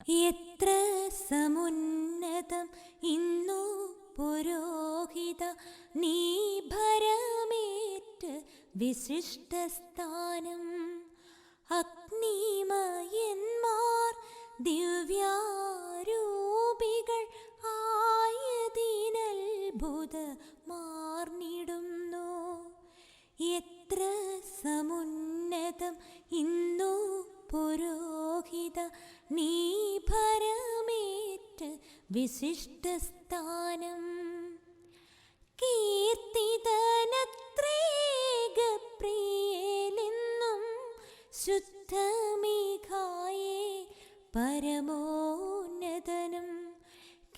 എത്ര സമുന്നതം ഇന്നു പുരോഹിത നീ ഭരമേറ്റ് വിശിഷ്ടസ്ഥാനം അഗ്നിമയന്മാർ ദിവ്യാരൂപികൾ ആയതിനത്ഭുതമാർന്നിടുന്നു എത്ര സമുന്നതം ഇന്നു പുരോഹിത നീ ഭരമേറ്റ് വിശിഷ്ടസ്ഥാനം. കീർത്തിതനത്രേകപ്രിയലെന്നും ശുദ്ധമേഘായേ പരമോന്നതനും.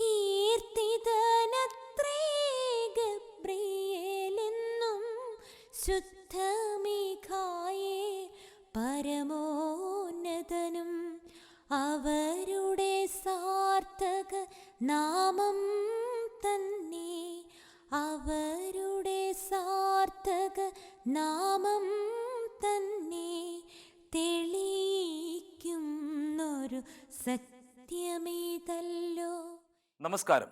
കീർത്തിതനത്രേകപ്രിയലെന്നും ശുദ്ധമേഘായേ നാമം തന്നെ തെളിയിക്കുന്നൊരു സത്യമേതല്ലോ. നമസ്കാരം.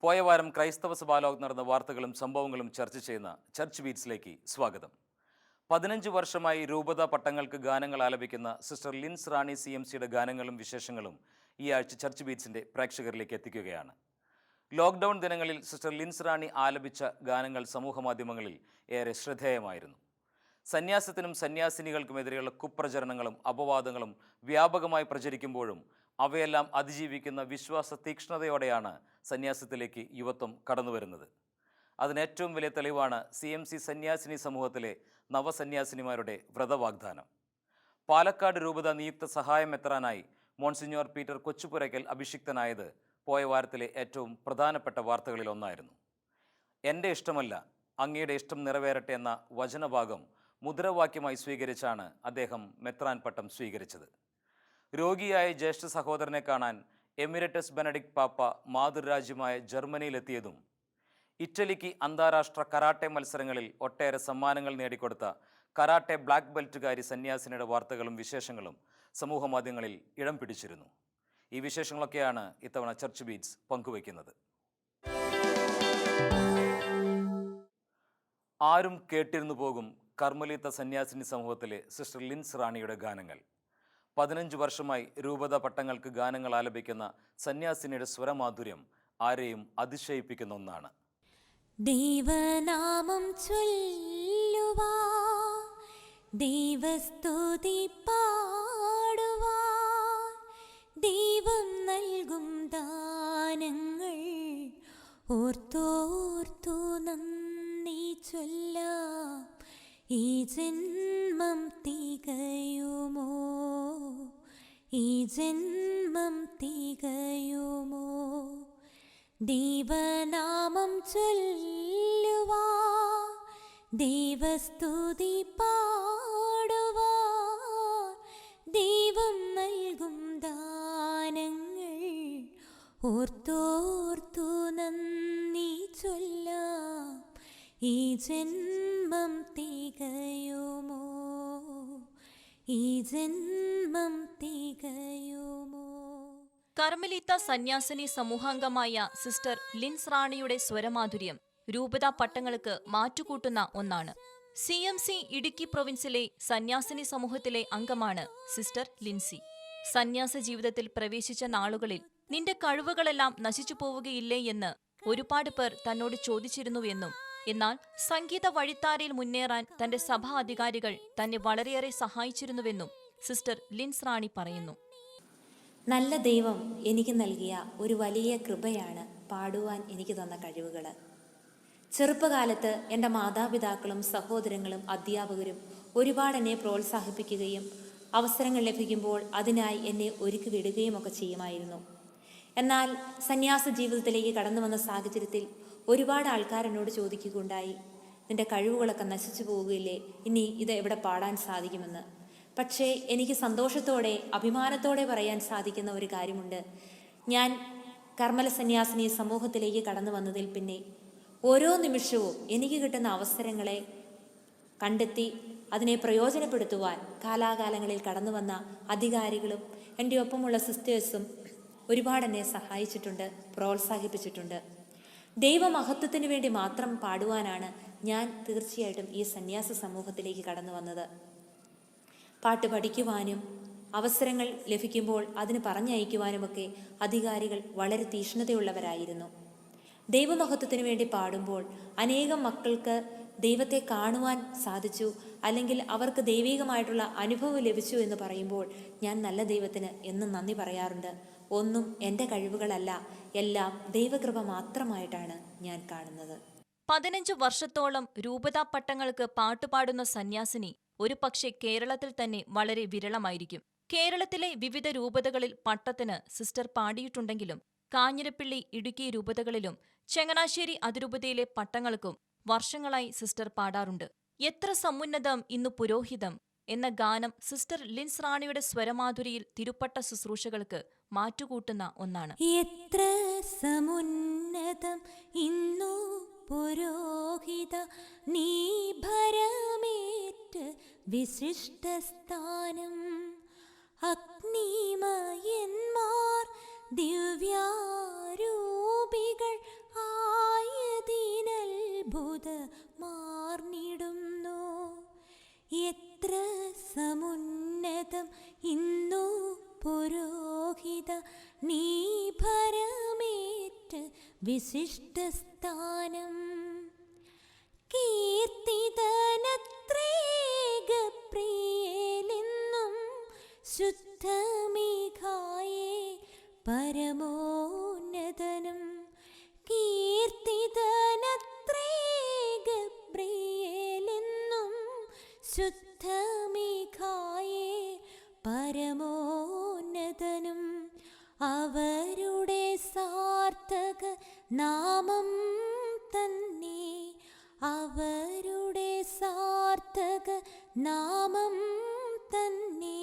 പോയ വാരം ക്രൈസ്തവ സഭാലോകത്ത് നടന്ന വാർത്തകളും സംഭവങ്ങളും ചർച്ച ചെയ്യുന്ന ചർച്ച് ബീറ്റ്സിലേക്ക് സ്വാഗതം. പതിനഞ്ച് വർഷമായി രൂപത പട്ടങ്ങൾക്ക് ഗാനങ്ങൾ ആലപിക്കുന്ന sister Lins Rani C M സിയുടെ ഗാനങ്ങളും വിശേഷങ്ങളും ഈ ആഴ്ച ചർച്ച് ബീറ്റ്സിന്റെ പ്രേക്ഷകരിലേക്ക് എത്തിക്കുകയാണ്. ലോക്ക്ഡൗൺ ദിനങ്ങളിൽ സിസ്റ്റർ ലിൻസ് റാണി ആലപിച്ച ഗാനങ്ങൾ സമൂഹമാധ്യമങ്ങളിൽ ഏറെ ശ്രദ്ധേയമായിരുന്നു. സന്യാസത്തിനും സന്യാസിനികൾക്കുമെതിരെയുള്ള കുപ്രചരണങ്ങളും അപവാദങ്ങളും വ്യാപകമായി പ്രചരിക്കുമ്പോഴും അവയെല്ലാം അതിജീവിക്കുന്ന വിശ്വാസ തീക്ഷ്ണതയോടെയാണ് സന്യാസത്തിലേക്ക് യുവത്വം കടന്നുവരുന്നത്. അതിന് ഏറ്റവും വലിയ തെളിവാണ് സി എം സി സന്യാസിനി സമൂഹത്തിലെ നവസന്യാസിനിമാരുടെ വ്രതവാഗ്ദാനം. പാലക്കാട് രൂപത നിയുക്ത സഹായം എത്താനായി മോൺസിഞ്ഞോർ പീറ്റർ കൊച്ചുപുരയ്ക്കൽ അഭിഷിക്തനായത് പോയ വാരത്തിലെ ഏറ്റവും പ്രധാനപ്പെട്ട വാർത്തകളിൽ ഒന്നായിരുന്നു. എന്റെ ഇഷ്ടമല്ല അങ്ങയുടെ ഇഷ്ടം നിറവേറട്ടെ എന്ന വചനഭാഗം മുദ്രാവാക്യമായി സ്വീകരിച്ചാണ് അദ്ദേഹം മെത്രാൻ പട്ടം സ്വീകരിച്ചത്. രോഗിയായ ജ്യേഷ്ഠ സഹോദരനെ കാണാൻ എമിറേറ്റസ് ബെനഡിക് പാപ്പ മാതൃരാജ്യമായ ജർമ്മനിയിലെത്തിയതും ഇറ്റലിക്ക് അന്താരാഷ്ട്ര കരാട്ടെ മത്സരങ്ങളിൽ ഒട്ടേറെ സമ്മാനങ്ങൾ നേടിക്കൊടുത്ത കരാട്ടെ ബ്ലാക്ക് ബെൽറ്റുകാരി സന്യാസിനിയുടെ വാർത്തകളും വിശേഷങ്ങളും സമൂഹമാധ്യമങ്ങളിൽ ഇടം പിടിച്ചിരുന്നു. ഈ വിശേഷങ്ങളൊക്കെയാണ് ഇത്തവണ ചർച്ച് ബീറ്റ്സ് പങ്കുവയ്ക്കുന്നത്. ആരും കേട്ടിരുന്നു പോകും കർമ്മലീത്ത സന്യാസിനി സമൂഹത്തിലെ സിസ്റ്റർ ലിൻസ് റാണിയുടെ ഗാനങ്ങൾ. പതിനഞ്ച് വർഷമായി രൂപത പട്ടങ്ങൾക്ക് ഗാനങ്ങൾ ആലപിക്കുന്ന സന്യാസിനിയുടെ സ്വരമാധുര്യം ആരെയും അതിശയിപ്പിക്കുന്ന ഒന്നാണ്. ദൈവനാമം ചൊല്ലുവാ ദൈവസ്തുതി പാടുവാ ദൈവം നൽകും ദാനങ്ങൾ. ഓർത്തോർത്തു നന്ദി ചൊല്ലാം. ഈ ജന്മം തികയുമോ? ഈ ജന്മം തികയുമോ? ദൈവനാമം ചൊല്ലുവാ. ദൈവസ്തുതി പാടുവാ ഓർത്തോർത്തു നന്ദി ചൊല്ലാം. ഈ ജന്മം തികയുമോ? ഈ ജന്മം തികയുമോ? കർമ്മലീത്ത സന്യാസിനി സമൂഹാംഗമായ സിസ്റ്റർ ലിൻസ് റാണിയുടെ സ്വരമാധുര്യം രൂപതാ പട്ടങ്ങൾക്ക് മാറ്റുകൂട്ടുന്ന ഒന്നാണ്. സി എം സി ഇടുക്കി പ്രൊവിൻസിലെ സന്യാസിനി സമൂഹത്തിലെ അംഗമാണ് സിസ്റ്റർ ലിൻസി. സന്യാസ ജീവിതത്തിൽ പ്രവേശിച്ച നാളുകളിൽ നിന്റെ കഴിവുകളെല്ലാം നശിച്ചു പോവുകയില്ലേ എന്ന് ഒരുപാട് പേർ തന്നോട് ചോദിച്ചിരുന്നുവെന്നും എന്നാൽ സംഗീത വഴിത്താരയിൽ മുന്നേറാൻ തന്റെ സഭാ അധികാരികൾ തന്നെ വളരെയേറെ സഹായിച്ചിരുന്നുവെന്നും സിസ്റ്റർ ലിൻസ് റാണി പറയുന്നു. നല്ല ദൈവം എനിക്ക് നൽകിയ ഒരു വലിയ കൃപയാണ് പാടുവാൻ എനിക്ക് തന്ന കഴിവുകൾ ചെറുപ്പകാലത്ത് എന്റെ മാതാപിതാക്കളും സഹോദരങ്ങളും അധ്യാപകരും ഒരുപാട് എന്നെ പ്രോത്സാഹിപ്പിക്കുകയും അവസരങ്ങൾ ലഭിക്കുമ്പോൾ അതിനായി എന്നെ ഒരുക്കി വിടുകയും ഒക്കെ ചെയ്യുമായിരുന്നു. എന്നാൽ സന്യാസ ജീവിതത്തിലേക്ക് കടന്നു വന്ന സാഹചര്യത്തിൽ ഒരുപാട് ആൾക്കാർ എന്നോട് ചോദിക്കുകയുണ്ടായി. നിന്റെ കഴിവുകളൊക്കെ നശിച്ചു പോവുകയില്ലേ ഇനി ഇത് എവിടെ പാടാൻ സാധിക്കുമെന്ന്? പക്ഷേ എനിക്ക് സന്തോഷത്തോടെ അഭിമാനത്തോടെ പറയാൻ സാധിക്കുന്ന ഒരു കാര്യമുണ്ട്. ഞാൻ കർമ്മല സന്യാസിനി സമൂഹത്തിലേക്ക് കടന്നു വന്നതിൽ പിന്നെ ഓരോ നിമിഷവും എനിക്ക് കിട്ടുന്ന അവസരങ്ങളെ കണ്ടെത്തി അതിനെ പ്രയോജനപ്പെടുത്തുവാൻ കാലാകാലങ്ങളിൽ കടന്നു വന്ന അധികാരികളും എന്റെ ഒപ്പമുള്ള സിസ്റ്റേഴ്സും ഒരുപാട് എന്നെ സഹായിച്ചിട്ടുണ്ട് പ്രോത്സാഹിപ്പിച്ചിട്ടുണ്ട്. ദൈവമഹത്വത്തിന് വേണ്ടി മാത്രം പാടുവാനാണ് ഞാൻ തീർച്ചയായിട്ടും ഈ സന്യാസ സമൂഹത്തിലേക്ക് കടന്നു വന്നത്. പാട്ട് പഠിക്കുവാനും അവസരങ്ങൾ ലഭിക്കുമ്പോൾ അതിന് പറഞ്ഞയക്കുവാനുമൊക്കെ അധികാരികൾ വളരെ തീഷ്ണതയുള്ളവരായിരുന്നു ദൈവമഹത്വത്തിന് വേണ്ടി പാടുമ്പോൾ അനേകം മക്കൾക്ക് ദൈവത്തെ കാണുവാൻ സാധിച്ചു അല്ലെങ്കിൽ അവർക്ക് ദൈവികമായിട്ടുള്ള അനുഭവം ലഭിച്ചു എന്ന് പറയുമ്പോൾ ഞാൻ നല്ല ദൈവത്തിന് എന്നും നന്ദി പറയാറുണ്ട്. ഒന്നും എന്റെ കഴിവുകളല്ല. എല്ലാം ദൈവകൃപ മാത്രമായിട്ടാണ് ഞാൻ കാണുന്നത്. പതിനഞ്ചു വർഷത്തോളം രൂപതാ പട്ടങ്ങൾക്ക് പാട്ടുപാടുന്ന സന്യാസിനി ഒരു പക്ഷേ കേരളത്തിൽ തന്നെ വളരെ വിരളമായിരിക്കും. കേരളത്തിലെ വിവിധ രൂപതകളിൽ പട്ടത്തിന് സിസ്റ്റർ പാടിയിട്ടുണ്ടെങ്കിലും കാഞ്ഞിരപ്പള്ളി ഇടുക്കി രൂപതകളിലും ചങ്ങനാശ്ശേരി അതിരൂപതയിലെ പട്ടങ്ങൾക്കും വർഷങ്ങളായി സിസ്റ്റർ പാടാറുണ്ട്. എത്ര സമുന്നതം ഇന്നു പുരോഹിതം എന്ന ഗാനം സിസ്റ്റർ ലിൻസ് റാണിയുടെ സ്വരമാധുരിയിൽ തിരുപ്പട്ട ശുശ്രൂഷകൾക്ക് മാറ്റുകൂട്ടുന്ന ഒന്നാണ്. എത്ര സമുന്നതം ഇന്നു പുരോഹിത നീ ഭരമേറ്റ് വിശിഷ്ടസ്ഥാനം അഗ്നിമയന്മാർ ദിവ്യാരൂപികൾ ആയതിനത്ഭുതമാർന്നിടുന്നു എത്ര സമുന്നതം ഇന്നു പുരോഹിത നീ ഭരമേറ്റ് വിശിഷ്ടസ്ഥാനം. കീർത്തിതനത്രേകപ്രിയലെന്നും ശുദ്ധമേഘായേ നാമം തന്നെ അവരുടെ സാർത്ഥക നാമം തന്നെ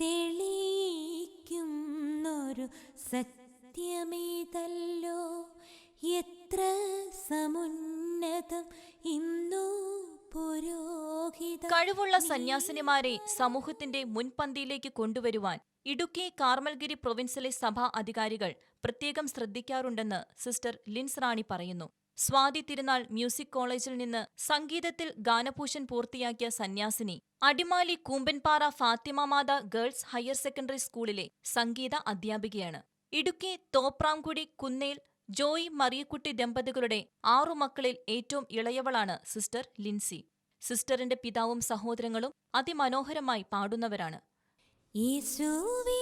തെളിയിക്കുന്നൊരു സത്യമേതല്ലോ. എത്ര സമുന്നതം ഇന്നു പുരോഹിത കഴിവുള്ള സന്യാസിനിമാരെ സമൂഹത്തിന്റെ മുൻപന്തിയിലേക്ക് കൊണ്ടുവരുവാൻ ഇടുക്കി കാർമൽഗിരി പ്രൊവിൻസിലെ സഭാ അധികാരികൾ പ്രത്യേകം ശ്രദ്ധിക്കാറുണ്ടെന്ന് സിസ്റ്റർ ലിൻസ് റാണി പറയുന്നു. സ്വാതി തിരുനാൾ മ്യൂസിക് കോളേജിൽ നിന്ന് സംഗീതത്തിൽ ഗാനഭൂഷൻ പൂർത്തിയാക്കിയ സന്യാസിനി Adimali Koombanpara Fatima Matha girls higher secondary സ്കൂളിലെ സംഗീത അധ്യാപികയാണ്. ഇടുക്കി തോപ്രാംകുടി കുന്നേൽ ജോയ് മറിയക്കുട്ടി ദമ്പതികളുടെ ആറു മക്കളിൽ ഏറ്റവും ഇളയവളാണ് സിസ്റ്റർ ലിൻസി. സിസ്റ്ററിന്റെ പിതാവും സഹോദരങ്ങളും അതിമനോഹരമായി പാടുന്നവരാണ്. இயேசுவே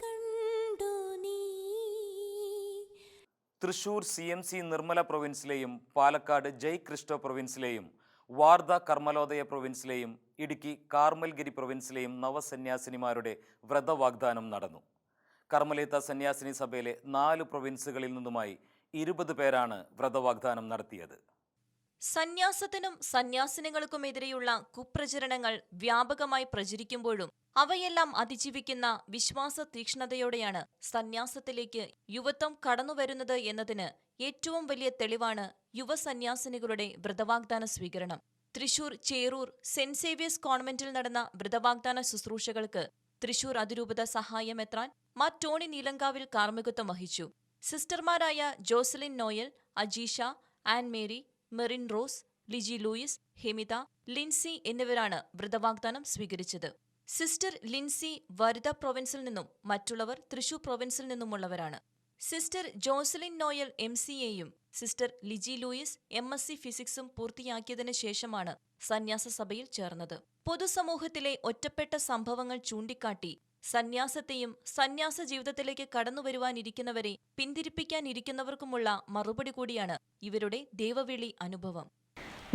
കണ്ടു നീ. Thrissur C M C Nirmala പ്രൊവിൻസിലെയും Palakkad Jai Cristo പ്രൊവിൻസിലെയും വാർധ കർമ്മലോദയ പ്രൊവിൻസിലെയും ഇടുക്കി കാർമൽഗിരി പ്രൊവിൻസിലെയും നവസന്യാസിനിമാരുടെ വ്രതവാഗ്ദാനം നടന്നു. കർമ്മലേത്ത സന്യാസിനി സഭയിലെ നാല് പ്രൊവിൻസുകളിൽ നിന്നുമായി ഇരുപത് പേരാണ് വ്രതവാഗ്ദാനം നടത്തിയത്. സന്യാസത്തിനും സന്യാസിനികൾക്കുമെതിരെയുള്ള കുപ്രചരണങ്ങൾ വ്യാപകമായി പ്രചരിക്കുമ്പോഴും അവയെല്ലാം അതിജീവിക്കുന്ന വിശ്വാസ തീക്ഷ്ണതയോടെയാണ് സന്യാസത്തിലേക്ക് യുവത്വം കടന്നുവരുന്നത് എന്നതിന് ഏറ്റവും വലിയ തെളിവാണ് യുവസന്യാസിനികളുടെ വ്രതവാഗ്ദാന സ്വീകരണം. തൃശൂർ ചേറൂർ സെന്റ് സേവിയേഴ്സ് കോൺവെന്റിൽ നടന്ന വ്രതവാഗ്ദാന ശുശ്രൂഷകൾക്ക് തൃശൂർ അതിരൂപത സഹായം സഹായമെത്രാൻ മാ ടോണി നീലങ്കാവിൽ കാർമ്മികത്വം വഹിച്ചു. സിസ്റ്റർമാരായ Jocelyn Noel Ajeesha Ann Mary Merin Rose Liji Louis Hemitha Lincy എന്നിവരാണ് വ്രതവാഗ്ദാനം സ്വീകരിച്ചത്. സിസ്റ്റർ ലിൻസി വരിത പ്രൊവിൻസിൽ നിന്നും മറ്റുള്ളവർ തൃശൂർ പ്രൊവിൻസിൽ നിന്നുമുള്ളവരാണ്. Sister Jocelyn Noel M C എയും sister Liji Louis M S C ഫിസിക്സും പൂർത്തിയാക്കിയതിനു ശേഷമാണ് സന്യാസ സഭയിൽ ചേർന്നത്. പൊതുസമൂഹത്തിലെ ഒറ്റപ്പെട്ട സംഭവങ്ങൾ ചൂണ്ടിക്കാട്ടി സന്യാസത്തെയും സന്യാസ ജീവിതത്തിലേക്ക് കടന്നു കടന്നുവരുവാനിരിക്കുന്നവരെ പിന്തിരിപ്പിക്കാനിരിക്കുന്നവർക്കുമുള്ള മറുപടി കൂടിയാണ് ഇവരുടെ ദേവവിളി അനുഭവം.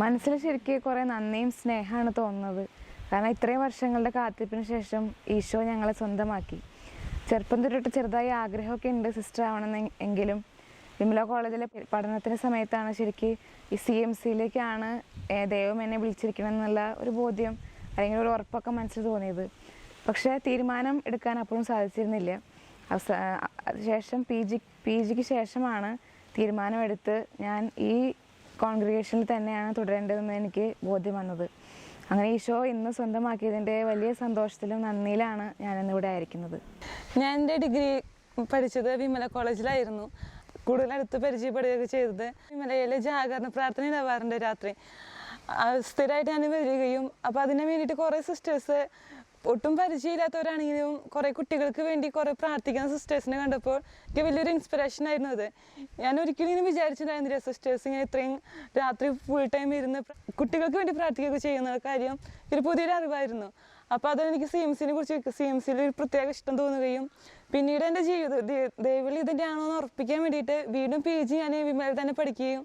മനസ്സിൽ ശരിക്കും കുറേ നന്ദിയും സ്നേഹമാണ് തോന്നുന്നത്. കാരണം ഇത്രയും വർഷങ്ങളുടെ കാത്തിരിപ്പിന് ശേഷം ഈശോ ഞങ്ങളെ സ്വന്തമാക്കി. ചെറുപ്പം തൊട്ടിട്ട് ചെറുതായി ആഗ്രഹമൊക്കെ ഉണ്ട് സിസ്റ്റർ ആവണമെന്ന് എങ്കിലും. വിമല കോളേജിലെ പഠനത്തിന് സമയത്താണ് ശരിക്കും ഈ സി എം സിയിലേക്കാണ് ദൈവം എന്നെ വിളിച്ചിരിക്കണം എന്നുള്ള ഒരു ബോധ്യം അല്ലെങ്കിൽ ഒരു ഉറപ്പൊക്കെ മനസ്സിൽ തോന്നിയത്. പക്ഷേ തീരുമാനം എടുക്കാൻ അപ്പോഴും സാധിച്ചിരുന്നില്ല. അവസാ ശേഷം പി ജി പി ജിക്ക് ശേഷമാണ് തീരുമാനമെടുത്ത് ഞാൻ ഈ കോൺഗ്രിഗേഷനിൽ തന്നെയാണ് തുടരേണ്ടതെന്ന് എനിക്ക് ബോധ്യം വന്നത്. അങ്ങനെ ഈ ഷോ ഇന്ന് സ്വന്തമാക്കിയതിന്റെ വലിയ സന്തോഷത്തിലും നന്ദിയിലാണ് ഞാൻ ഇന്നിവിടെ ആയിരിക്കുന്നത്. ഞാൻ എന്റെ ഡിഗ്രി പഠിച്ചത് വിമല കോളേജിലായിരുന്നു. കൂടുതൽ അടുത്ത് പരിചയപ്പെടുകയൊക്കെ ചെയ്തത് വിമലയിലെ ജാഗരണ പ്രാർത്ഥന ഉണ്ടാവാറുണ്ട് രാത്രി. സ്ഥിരമായിട്ട് ഞാൻ വരികയും അപ്പോൾ അതിന് വേണ്ടിയിട്ട് കുറേ സിസ്റ്റേഴ്സ് ഒട്ടും പരിചയമില്ലാത്തവരാണെങ്കിലും കുറേ കുട്ടികൾക്ക് വേണ്ടി കുറേ പ്രാർത്ഥിക്കുന്ന സിസ്റ്റേഴ്സിനെ കണ്ടപ്പോൾ എനിക്ക് വലിയൊരു ഇൻസ്പിറേഷൻ ആയിരുന്നു അത്. ഞാൻ ഒരിക്കലും ഇങ്ങനെ വിചാരിച്ചിട്ടുണ്ടായിരുന്നില്ല സിസ്റ്റേഴ്സ് ഇങ്ങനെ ഇത്രയും രാത്രി ഫുൾ ടൈം ഇരുന്ന് കുട്ടികൾക്ക് വേണ്ടി പ്രാർത്ഥിക്കുകയൊക്കെ ചെയ്യുന്ന കാര്യം ഒരു പുതിയൊരു അറിവായിരുന്നു. അപ്പോൾ അതെനിക്ക് സി എം സിനെ കുറിച്ച് സി എം സിയിൽ ഒരു പ്രത്യേക ഇഷ്ടം തോന്നുകയും പിന്നീട് എന്റെ ജീവിതം ദൈവം ഇതിന്റെ ആണോ എന്ന് ഉറപ്പിക്കാൻ വേണ്ടിയിട്ട് വീണ്ടും പി ജി ഞാൻ വിമയിൽ തന്നെ പഠിക്കുകയും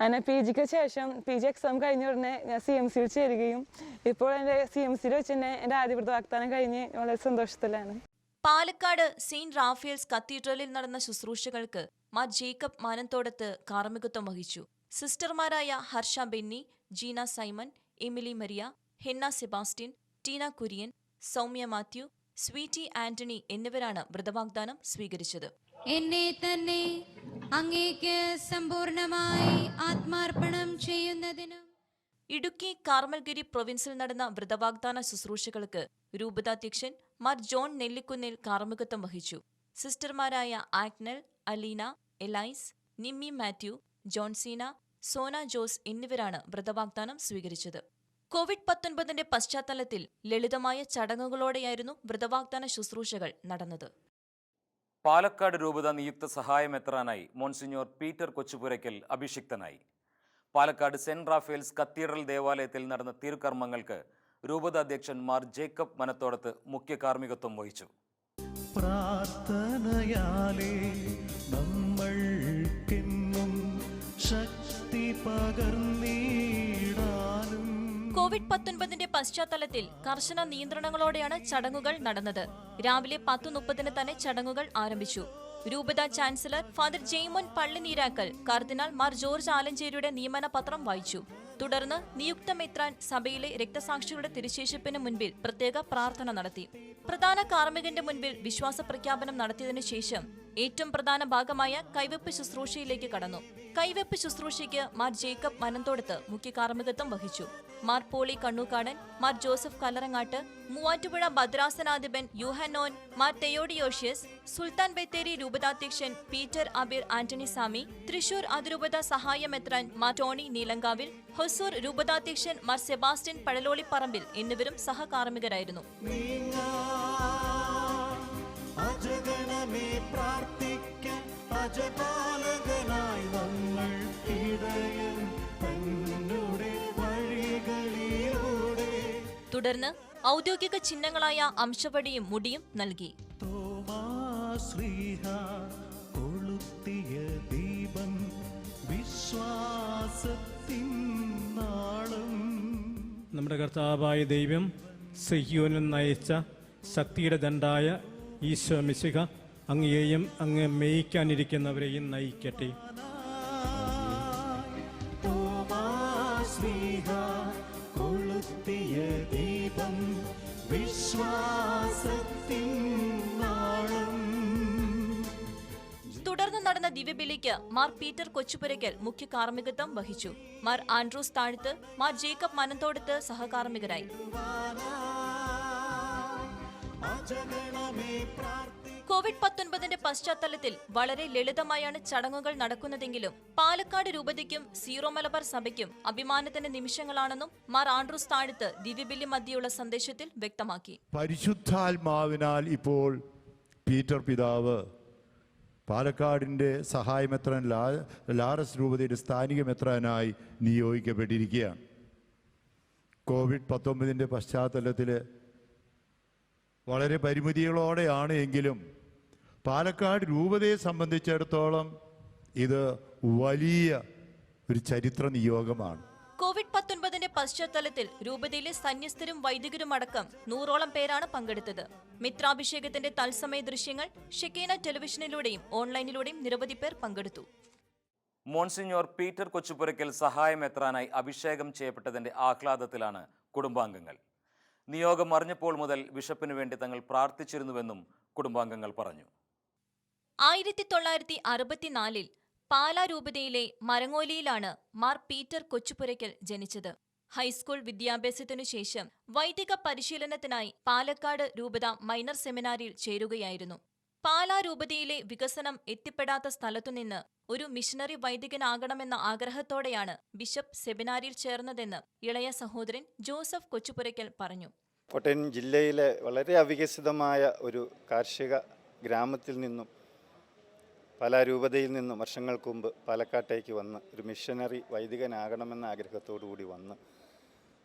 അങ്ങനെ പി ജിക്ക് ശേഷം പി ജി എക്സാം കഴിഞ്ഞ ഉടനെ ഞാൻ സി എം സിയിൽ ചേരുകയും. ഇപ്പോൾ എന്റെ സി എം സിയിൽ വെച്ച് തന്നെ എന്റെ ആദ്യവൃത്ത വാഗ്ദാനം കഴിഞ്ഞ് വളരെ സന്തോഷത്തിലാണ്. പാലക്കാട് സെയിന്റ് റാഫേൽസ് കത്തീഡ്രലിൽ നടന്ന ശുശ്രൂഷകൾക്ക് മാ ജേക്കബ് മാനന്തോടത്ത് കാർമ്മികത്വം വഹിച്ചു. സിസ്റ്റർമാരായ Harsha Benny Jeena Simon Emily Maria Henna Sebastian Tina Kurian Soumya Mathew Sweety Antony എന്നിവരാണ് വ്രതവാഗ്ദാനം സ്വീകരിച്ചത്. എന്നെ തന്നെ അങ്ങേക്ക് സമ്പൂർണമായി ആത്മാർപ്പണം ചെയ്യുന്നതിനും ഇടുക്കി കാർമൽഗിരി പ്രൊവിൻസിൽ നടന്ന വ്രതവാഗ്ദാന ശുശ്രൂഷകൾക്ക് രൂപതാധ്യക്ഷൻ മാർ ജോൺ നെല്ലിക്കുന്നിൽ കാർമ്മികത്വം വഹിച്ചു. സിസ്റ്റർമാരായ Agnel Aleena Elise Nimmi Mathew Jonsina Sona Jose എന്നിവരാണ് വ്രതവാഗ്ദാനം സ്വീകരിച്ചത്. കോവിഡ് പത്തൊൻപതിന്റെ പശ്ചാത്തലത്തിൽ ലളിതമായ ചടങ്ങുകളോടെയായിരുന്നു വ്രതവാഗ്ദാന ശുശ്രൂഷകൾ നടന്നത്. പാലക്കാട് രൂപത നിയുക്ത സഹായമെത്രാനായി മോൺസിഞ്ഞോർ പീറ്റർ കൊച്ചുപുരയ്ക്കൽ അഭിഷിക്തനായി. പാലക്കാട് സെന്റ് റാഫേൽസ് കത്തീഡ്രൽ ദേവാലയത്തിൽ നടന്ന തിരുക്കർമ്മങ്ങൾക്ക് രൂപത അധ്യക്ഷൻ മാർ ജേക്കബ് മനത്തോടത്ത് മുഖ്യ കാർമ്മികത്വം വഹിച്ചു. പ്രാർത്ഥനയാലേ ശക്തി പകർന്നീടാനും കോവിഡ് പത്തൊൻപതിന്റെ പശ്ചാത്തലത്തിൽ കർശന നിയന്ത്രണങ്ങളോടെയാണ് ചടങ്ങുകൾ നടന്നത്. രാവിലെ പത്തു മുപ്പതിന് തന്നെ ചടങ്ങുകൾ ആരംഭിച്ചു. രൂപത ചാൻസലർ ഫാദർ ജെയ്മോൻ പള്ളിനീരാക്കൽ കർദിനാൾ മാർ ജോർജ് ആലഞ്ചേരിയുടെ നിയമന പത്രം വായിച്ചു. തുടർന്ന് നിയുക്ത മെത്രാൻ സഭയിലെ രക്തസാക്ഷികളുടെ തിരുശേഷിപ്പിന് മുൻപിൽ പ്രത്യേക പ്രാർത്ഥന നടത്തി. പ്രധാന കാർമ്മികന്റെ മുൻപിൽ വിശ്വാസ പ്രഖ്യാപനം നടത്തിയതിനു ശേഷം ഏറ്റവും പ്രധാന ഭാഗമായ കൈവെപ്പ് ശുശ്രൂഷയിലേക്ക് കടന്നു. കൈവെപ്പ് ശുശ്രൂഷയ്ക്ക് മാർ ജേക്കബ് മനന്തോടത്ത് മുഖ്യ കാർമ്മികത്വം വഹിച്ചു. മാർ പോളി കണ്ണൂക്കാടൻ മാർ ജോസഫ് കല്ലറങ്ങാട്ട് മൂവാറ്റുപുഴ ഭദ്രാസനാധിപൻ യുഹനോൻ മാർ തെയോഡിയോഷ്യസ് സുൽത്താൻ ബത്തേരി രൂപതാധ്യക്ഷൻ പീറ്റർ അബിർ ആന്റണി സാമി തൃശൂർ അതിരൂപത സഹായമെത്രാൻ മാർ ടോണി നീലങ്കാവിൽ ഹൊസൂർ രൂപതാധ്യക്ഷൻ മാർ സെബാസ്റ്റ്യൻ പഴലോളിപ്പറമ്പിൽ എന്നിവരും സഹകാർമ്മികരായിരുന്നു. അജഗണമേ പ്രാർത്ഥിക്ക അജപാലകനായി നമ്മൾ ഇടയൻ തന്നുടെ വഴികളിലൂടെ. തുടർന്ന് ഔദ്യോഗിക ചിഹ്നങ്ങളായ അംശവടിയും മുടിയും നൽകി. തോമാശ്രീഹ കൊളുത്തിയ ദീപം വിശ്വാസത്തിൻ നാളും. നമ്മുടെ കർത്താവായ ദൈവം സഹ്യോനിൽ നയിച്ച ശക്തിയുടെ ദണ്ടായ ഈശോ മിശിക അങ്ങയെയും അങ്ങ് മേയിക്കാനിരിക്കുന്നവരെയും നയിക്കട്ടെ. കൊളുത്തിയ ദീപം വിശ്വാസത്തിൻ തുടർന്ന് നടന്ന ദിവ്യബലിക്ക് മാർ പീറ്റർ കൊച്ചുപുരയ്ക്കൽ മുഖ്യ കാർമ്മികത്വം വഹിച്ചു. മാർ ആൻഡ്രൂസ് താഴ്ത്ത് മാർ ജേക്കബ് മനന്തോടത്ത് സഹകാർമ്മികരായി. കോവിഡ് പത്തൊൻപതിന്റെ പശ്ചാത്തലത്തിൽ വളരെ ലളിതമായാണ് ചടങ്ങുകൾ നടക്കുന്നതെങ്കിലും പാലക്കാട് രൂപതയ്ക്കും സീറോ മലബാർ സഭയ്ക്കും അഭിമാനത്തിന്റെ നിമിഷങ്ങളാണെന്നും മാർ ആൻഡ്രൂസ് താഴ്ത്ത് ദിവ്യബില്ലി മധ്യയുള്ള സന്ദേശത്തിൽ വ്യക്തമാക്കി. പരിശുദ്ധാത്മാവിനാൽ ഇപ്പോൾ പീറ്റർ പിതാവ് പാലക്കാടിന്റെ സഹായമെത്രൻ ലാ ലാറസ് രൂപതയുടെ സ്ഥാനിക മെത്രാനായി നിയോഗിക്കപ്പെട്ടിരിക്കുകയാണ്. കോവിഡ് പത്തൊമ്പതിന്റെ പശ്ചാത്തലത്തിൽ വളരെ പരിമിതികളോടെയാണ് എങ്കിലും പാലക്കാട് രൂപതയെ സംബന്ധിച്ചിടത്തോളം ഇത് വലിയ ഒരു ചരിത്ര നിയോഗമാണ്. കോവിഡ് പത്തൊൻപതിന്റെ പശ്ചാത്തലത്തിൽ രൂപതയിലെ സന്യസ്തരും വൈദികരും അടക്കം നൂറോളം പേരാണ് പങ്കെടുത്തത്. മിത്രാഭിഷേകത്തിന്റെ തത്സമയ ദൃശ്യങ്ങൾ ഷെക്കേന ടെലിവിഷനിലൂടെയും ഓൺലൈനിലൂടെയും നിരവധി പേർ പങ്കെടുത്തു. മോൺസിഞ്ഞോർ പീറ്റർ കൊച്ചുപുരയ്ക്കൽ എത്താനായി അഭിഷേകം ചെയ്യപ്പെട്ടതിന്റെ ആഹ്ലാദത്തിലാണ് കുടുംബാംഗങ്ങൾ. നിയോഗം അറിഞ്ഞപ്പോൾ മുതൽ ബിഷപ്പിനു വേണ്ടി തങ്ങൾ പ്രാർത്ഥിച്ചിരുന്നുവെന്നും കുടുംബാംഗങ്ങൾ പറഞ്ഞു. ആയിരത്തി തൊള്ളായിരത്തി അറുപത്തിനാലിൽ പാലാ രൂപതയിലെ മരങ്ങോലിയിലാണ് മാർ പീറ്റർ കൊച്ചുപുരയ്ക്കൽ ജനിച്ചത്. ഹൈസ്കൂൾ വിദ്യാഭ്യാസത്തിനു ശേഷം വൈദിക പരിശീലനത്തിനായി പാലക്കാട് രൂപത മൈനർ സെമിനാരിയിൽ ചേരുകയായിരുന്നു. പാലാ രൂപതയിലെ വികസനം എത്തിപ്പെടാത്ത സ്ഥലത്തുനിന്ന് ഒരു മിഷണറി വൈദികനാകണമെന്ന ആഗ്രഹത്തോടെയാണ് ബിഷപ്പ് സെമിനാരിയിൽ ചേർന്നതെന്ന് ഇളയ സഹോദരൻ ജോസഫ് കൊച്ചുപുരയ്ക്കൽ പറഞ്ഞു. കോട്ടയം ജില്ലയിലെ വളരെ അവികസിതമായ ഒരു കാർഷിക ഗ്രാമത്തിൽ നിന്നും പല രൂപതയിൽ നിന്നും വർഷങ്ങൾക്ക് മുമ്പ് പാലക്കാട്ടേക്ക് വന്ന് ഒരു മിഷനറി വൈദികനാകണമെന്ന ആഗ്രഹത്തോടു കൂടി വന്ന്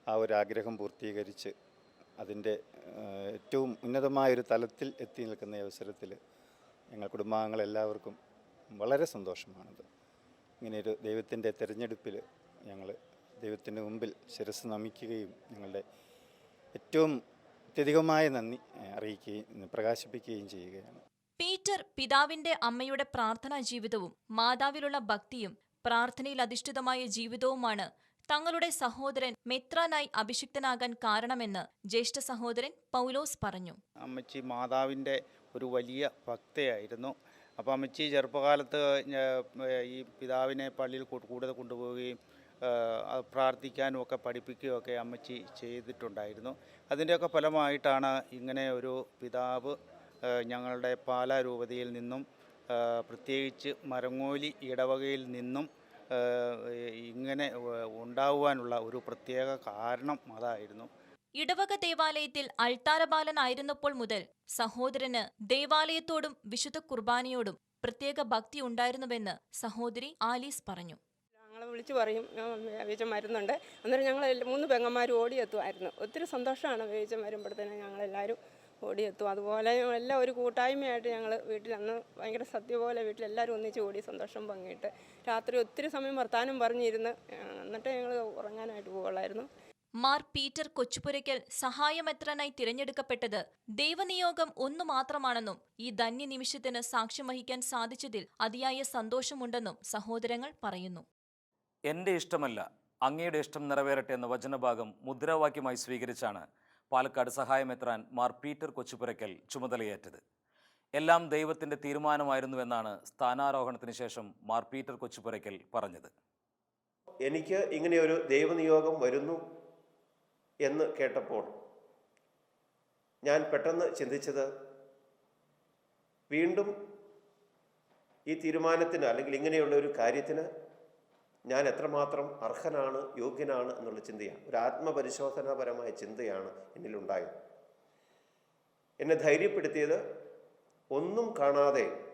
ആ ഒരു ആഗ്രഹം പൂർത്തീകരിച്ച് അതിന്റെ ഏറ്റവും ഉന്നതമായൊരു തലത്തിൽ എത്തി നിൽക്കുന്ന അവസരത്തിൽ ഞങ്ങൾ കുടുംബാംഗങ്ങളെല്ലാവർക്കും വളരെ സന്തോഷമാണത്. ഇങ്ങനെയൊരു ദൈവത്തിന്റെ തിരഞ്ഞെടുപ്പിൽ ഞങ്ങൾ ദൈവത്തിന്റെ മുമ്പിൽ ശിരസ് നമിക്കുകയും ഞങ്ങളുടെ ഏറ്റവും അത്യധികമായ നന്ദി അറിയിക്കുകയും പ്രകാശിപ്പിക്കുകയും ചെയ്യുകയാണ്. പീറ്റർ പിതാവിന്റെ അമ്മയുടെ പ്രാർത്ഥനാ ജീവിതവും മാതാവിലുള്ള ഭക്തിയും പ്രാർത്ഥനയിൽ അധിഷ്ഠിതമായ ജീവിതവുമാണ് തങ്ങളുടെ സഹോദരൻ മെത്രാനായി അഭിഷിക്തനാകാൻ കാരണമെന്ന് ജ്യേഷ്ഠ സഹോദരൻ പൗലോസ് പറഞ്ഞു. അമ്മച്ചി മാതാവിന്റെ ഒരു വലിയ ഭക്തയായിരുന്നു. അപ്പോൾ അമ്മച്ചി ചെറുപ്പകാലത്ത് ഈ പിതാവിനെ പള്ളിയിൽ കൂടുതൽ കൊണ്ടുപോവുകയും പ്രാർത്ഥിക്കാനും ഒക്കെ പഠിപ്പിക്കുകയും ഒക്കെ അമ്മച്ചി ചെയ്തിട്ടുണ്ടായിരുന്നു. അതിന്റെയൊക്കെ ഫലമായിട്ടാണ് ഇങ്ങനെ ഒരു പിതാവ് ഞങ്ങളുടെ പാലാരൂപതയിൽ നിന്നും പ്രത്യേകിച്ച് മരങ്ങോലി ഇടവകയിൽ നിന്നും ഇങ്ങനെ ഉണ്ടാവാനുള്ള ഒരു പ്രത്യേക കാരണം അതായിരുന്നു. ഇടവക ദേവാലയത്തിൽ അൾത്താരബാലനായിരുന്നപ്പോൾ മുതൽ സഹോദരന് ദേവാലയത്തോടും വിശുദ്ധ കുർബാനയോടും പ്രത്യേക ഭക്തി ഉണ്ടായിരുന്നുവെന്ന് സഹോദരി ആലീസ് പറഞ്ഞു. ഞങ്ങളെ വിളിച്ച് പറയും വേവിച്ചം വരുന്നുണ്ട് അന്നേരം ഞങ്ങൾ മൂന്ന് പെങ്ങന്മാരും ഓടിയെത്തുമായിരുന്നു ഒത്തിരി സന്തോഷമാണ് വേവിച്ചം വരുമ്പോഴത്തേനും ഞങ്ങളെല്ലാവരും. ഓടിയെത്തും. അതുപോലെ എല്ലാം ഒരു കൂട്ടായ്മയായിട്ട് ഞങ്ങൾ വീട്ടിൽ അന്ന് ഭയങ്കര സദ്യ പോലെ വീട്ടിൽ എല്ലാവരും ഒന്നിച്ച് കൂടി സന്തോഷം പങ്കിട്ട് രാത്രി ഒത്തിരി സമയം വർത്താനം പറഞ്ഞിരുന്ന് എന്നിട്ട് ഞങ്ങൾ ഉറങ്ങാനായിട്ട് പോകുള്ളായിരുന്നു മാർ പീറ്റർ കൊച്ചുപുരയ്ക്കൽ സഹായമെത്രനായി തിരഞ്ഞെടുക്കപ്പെട്ടത് ദൈവനിയോഗം ഒന്നു മാത്രമാണെന്നും ഈ ധന്യ നിമിഷത്തിന് സാക്ഷ്യം വഹിക്കാൻ സാധിച്ചതിൽ അതിയായ സന്തോഷമുണ്ടെന്നും സഹോദരങ്ങൾ പറയുന്നു. എന്റെ ഇഷ്ടമല്ല അങ്ങയുടെ ഇഷ്ടം നിറവേറട്ടെ എന്ന വചനഭാഗം മുദ്രാവാക്യമായി സ്വീകരിച്ചാണ് പാലക്കാട് സഹായമെത്രാൻ മാർ പീറ്റർ കൊച്ചുപുരയ്ക്കൽ ചുമതലയേറ്റത്. എല്ലാം ദൈവത്തിന്റെ തീരുമാനമായിരുന്നുവെന്നാണ് സ്ഥാനാരോഹണത്തിന് ശേഷം മാർ പീറ്റർ കൊച്ചുപുരയ്ക്കൽ പറഞ്ഞത്. എനിക്ക് ഇങ്ങനെയൊരു ദൈവനിയോഗം വരുന്നു എന്ന് കേട്ടപ്പോൾ ഞാൻ പെട്ടെന്ന് ചിന്തിച്ചത് വീണ്ടും ഈ തീരുമാനത്തിന് അല്ലെങ്കിൽ ഇങ്ങനെയുള്ള ഒരു കാര്യത്തിന് ഞാൻ എത്രമാത്രം അർഹനാണ് യോഗ്യനാണ് എന്നുള്ള ചിന്തയാണ്. ഒരു ആത്മപരിശോധനാപരമായ ചിന്തയാണ് എന്നിലുണ്ടായത്. എന്നെ ധൈര്യപ്പെടുത്തിയത് ഒന്നും കാണാതെ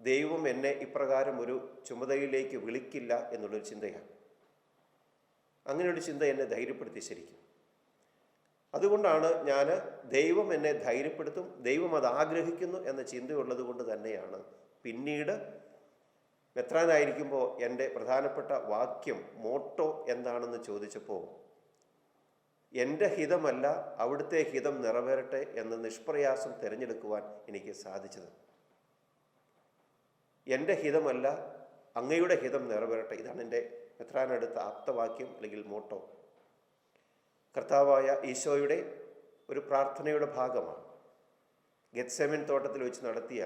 ദൈവം എന്നെ ഇപ്രകാരം ഒരു ചുമതലയിലേക്ക് വിളിക്കില്ല എന്നുള്ളൊരു ചിന്തയാണ്. അങ്ങനെ ഒരു ചിന്ത എന്നെ ധൈര്യപ്പെടുത്തി ശരിക്കും. അതുകൊണ്ടാണ് ഞാൻ ദൈവം എന്നെ ധൈര്യപ്പെടുത്തും ദൈവം അത് ആഗ്രഹിക്കുന്നു എന്ന ചിന്തയുള്ളത് കൊണ്ട് തന്നെയാണ് പിന്നീട് മെത്രാനായിരിക്കുമ്പോൾ എന്റെ പ്രധാനപ്പെട്ട വാക്യം മോട്ടോ എന്താണെന്ന് ചോദിച്ചപ്പോൾ എന്റെ ഹിതമല്ല അവിടുത്തെ ഹിതം നിറവേറട്ടെ എന്ന് നിഷ്പ്രയാസം തിരഞ്ഞെടുക്കുവാൻ എനിക്ക് സാധിച്ചത്. എന്റെ ഹിതമല്ല അങ്ങയുടെ ഹിതം നിറവേറട്ടെ ഇതാണ് എന്റെ മെത്രാനടുത്ത ആപ്തവാക്യം അല്ലെങ്കിൽ മോട്ടോ. കർത്താവായ ഈശോയുടെ ഒരു പ്രാർത്ഥനയുടെ ഭാഗമാണ്. ഗെത്സെമിൻ തോട്ടത്തിൽ വെച്ച് നടത്തിയ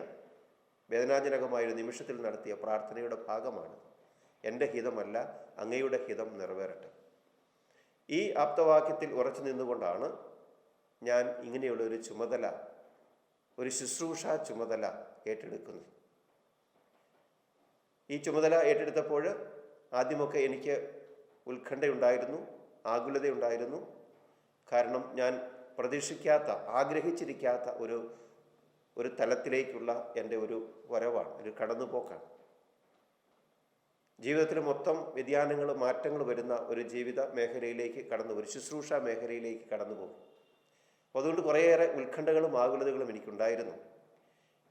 വേദനാജനകമായ ഒരു നിമിഷത്തിൽ നടത്തിയ പ്രാർത്ഥനയുടെ ഭാഗമാണ് എന്റെ ഹിതമല്ല അങ്ങയുടെ ഹിതം നിറവേറട്ടെ. ഈ ആപ്തവാക്യത്തിൽ ഉറച്ചു നിന്നുകൊണ്ടാണ് ഞാൻ ഇങ്ങനെയുള്ള ഒരു ചുമതല ഒരു ശുശ്രൂഷ ചുമതല ഏറ്റെടുക്കുന്നത്. ഈ ചുമതല ഏറ്റെടുത്തപ്പോൾ ആദ്യമൊക്കെ എനിക്ക് ഉത്കണ്ഠയുണ്ടായിരുന്നു ആകുലതയുണ്ടായിരുന്നു. കാരണം ഞാൻ പ്രതീക്ഷിക്കാത്ത ആഗ്രഹിച്ചിരിക്കാത്ത ഒരു ഒരു തലത്തിലേക്കുള്ള എന്റെ ഒരു വരവാണ് ഒരു കടന്നുപോക്കാണ്. ജീവിതത്തിൽ മൊത്തം വ്യതിയാനങ്ങൾ മാറ്റങ്ങൾ വരുന്ന ഒരു ജീവിത മേഖലയിലേക്ക് കടന്നു ഒരു ശുശ്രൂഷ മേഖലയിലേക്ക് കടന്നു പോകും. അപ്പോൾ അതുകൊണ്ട് കുറേയേറെ ഉത്കണ്ഠകളും ആകുലതകളും എനിക്കുണ്ടായിരുന്നു.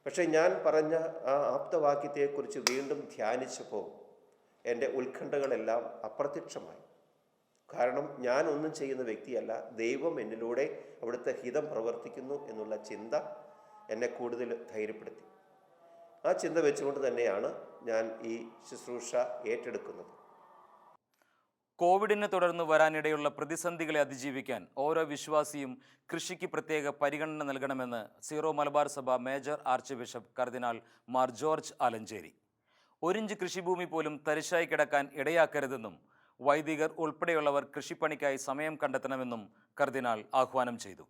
പക്ഷേ ഞാൻ പറഞ്ഞ ആ ആപ്തവാക്യത്തെക്കുറിച്ച് വീണ്ടും ധ്യാനിച്ചപ്പോൾ എന്റെ ഉത്കണ്ഠകളെല്ലാം അപ്രത്യക്ഷമായി. കാരണം ഞാൻ ഒന്നും ചെയ്യുന്ന വ്യക്തിയല്ല ദൈവം എന്നിലൂടെ അവിടുത്തെ ഹിതം പ്രവർത്തിക്കുന്നു എന്നുള്ള ചിന്ത എന്നെ കൂടുതൽ ധൈര്യപ്പെടുത്തി. ആ ചിന്ത വെച്ചുകൊണ്ട് തന്നെയാണ് ഞാൻ ഈ ശുശ്രൂഷ ഏറ്റെടുക്കുന്നത്. കോവിഡിനെ തുടർന്ന് വരാനിടയുള്ള പ്രതിസന്ധികളെ അതിജീവിക്കാൻ ഓരോ വിശ്വാസിയും കൃഷിക്ക് പ്രത്യേക പരിഗണന നൽകണമെന്ന് സീറോ മലബാർ സഭ മേജർ ആർച്ച് ബിഷപ്പ് കർദിനാൾ മാർ ജോർജ് ആലഞ്ചേരി. ഒരിഞ്ച് കൃഷിഭൂമി പോലും തരിശായി കിടക്കാൻ ഇടയാക്കരുതെന്നും വൈദികർ ഉൾപ്പെടെയുള്ളവർ കൃഷിപ്പണിക്കായി സമയം കണ്ടെത്തണമെന്നും കർദിനാൾ ആഹ്വാനം ചെയ്തു.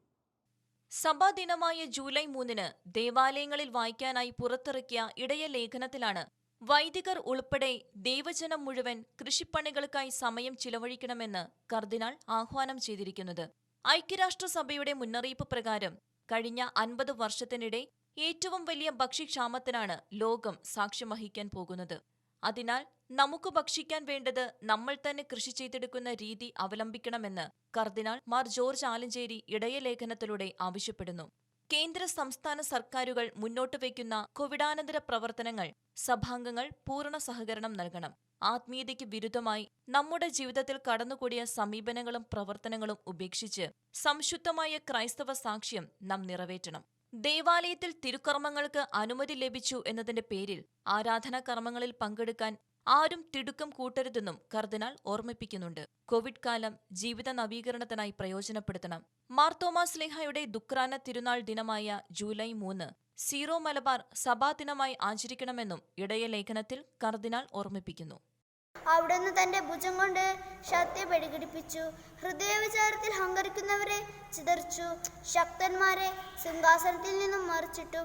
സഭാ ദിനമായ ജൂലൈ മൂന്നിന് ദേവാലയങ്ങളിൽ വായിക്കാനായി പുറത്തിറക്കിയ ഇടയ ലേഖനത്തിലാണ് വൈദികർ ഉൾപ്പെടെ ദൈവജനം മുഴുവൻ കൃഷിപ്പണികൾക്കായി സമയം ചിലവഴിക്കണമെന്ന് കർദിനാൾ ആഹ്വാനം ചെയ്തിരിക്കുന്നത്. ഐക്യരാഷ്ട്രസഭയുടെ മുന്നറിയിപ്പ് പ്രകാരം കഴിഞ്ഞ അൻപത് വർഷത്തിനിടെ ഏറ്റവും വലിയ ഭക്ഷ്യക്ഷാമത്തിനാണ് ലോകം സാക്ഷ്യം വഹിക്കാൻ പോകുന്നത്. അതിനാൽ നമുക്ക് ഭക്ഷിക്കാൻ വേണ്ടത് നമ്മൾ തന്നെ കൃഷി ചെയ്തെടുക്കുന്ന രീതി അവലംബിക്കണമെന്ന് കർദിനാൾ മാർ ജോർജ് ആലഞ്ചേരി ഇടയലേഖനത്തിലൂടെ ആവശ്യപ്പെടുന്നു. കേന്ദ്ര സംസ്ഥാന സർക്കാരുകൾ മുന്നോട്ട് വയ്ക്കുന്ന കോവിഡാനന്തര പ്രവർത്തനങ്ങൾ സഭാംഗങ്ങൾ പൂർണ സഹകരണം നൽകണം. ആത്മീയതയ്ക്ക് വിരുദ്ധമായി നമ്മുടെ ജീവിതത്തിൽ കടന്നുകൂടിയ സമീപനങ്ങളും പ്രവർത്തനങ്ങളും ഉപേക്ഷിച്ച് സംശുദ്ധമായ ക്രൈസ്തവ സാക്ഷ്യം നാം നിറവേറ്റണം. ദേവാലയത്തിൽ തിരുക്കർമ്മങ്ങൾക്ക് അനുമതി ലഭിച്ചു എന്നതിന്റെ പേരിൽ ആരാധനാ കർമ്മങ്ങളിൽ പങ്കെടുക്കാൻ ആരും തിടുക്കം കൂട്ടരുതെന്നും കർദിനാൾ ഓർമ്മിപ്പിക്കുന്നുണ്ട്. കോവിഡ് കാലം ജീവിത നവീകരണത്തിനായി പ്രയോജനപ്പെടുത്തണം. മാർത്തോമാ സ്ലേഹയുടെ ദുക്രാന തിരുനാൾ ദിനമായ ജൂലൈ മൂന്ന് സീറോ മലബാർ സഭാ ദിനമായി ആചരിക്കണമെന്നും ഇടയ ലേഖനത്തിൽ കർദിനാൾ ഓർമ്മിപ്പിക്കുന്നു. അവിടുന്ന് തന്റെ ഭുജം കൊണ്ട് ശക്തി പ്രകടിപ്പിച്ചു ഹൃദയവിചാരത്തിൽ ഹങ്കരിക്കുന്നവരെ ചിതർച്ചു ശക്തന്മാരെ സിംഹാസനത്തിൽ നിന്നും മറിച്ചിട്ടു.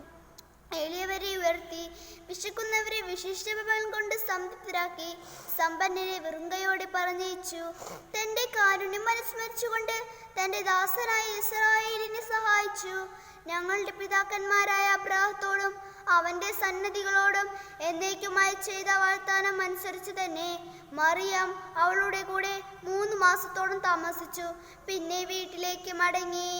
എളിയവരെ ഉയർത്തി വിശക്കുന്നവരെ വിശിഷ്ടബലം കൊണ്ട് സംതൃപ്തരാക്കി സമ്പന്നരെ വെറുങ്കയോടെ പറഞ്ഞയച്ചു. തന്റെ കാരുണ്യം അനുസ്മരിച്ചുകൊണ്ട് തന്റെ ദാസനായ ഇസ്രായേലിനെ സഹായിച്ചു. ഞങ്ങളുടെ പിതാക്കന്മാരായ അബ്രാഹത്തോടും അവന്റെ സന്നദ്ധികളോടും എന്നേക്കുമായി ചെയ്ത വാഗ്ദാനം അനുസരിച്ച് തന്നെ മറിയം അവളുടെ കൂടെ മൂന്ന് മാസത്തോളം താമസിച്ചു. പിന്നെ വീട്ടിലേക്ക് മടങ്ങി.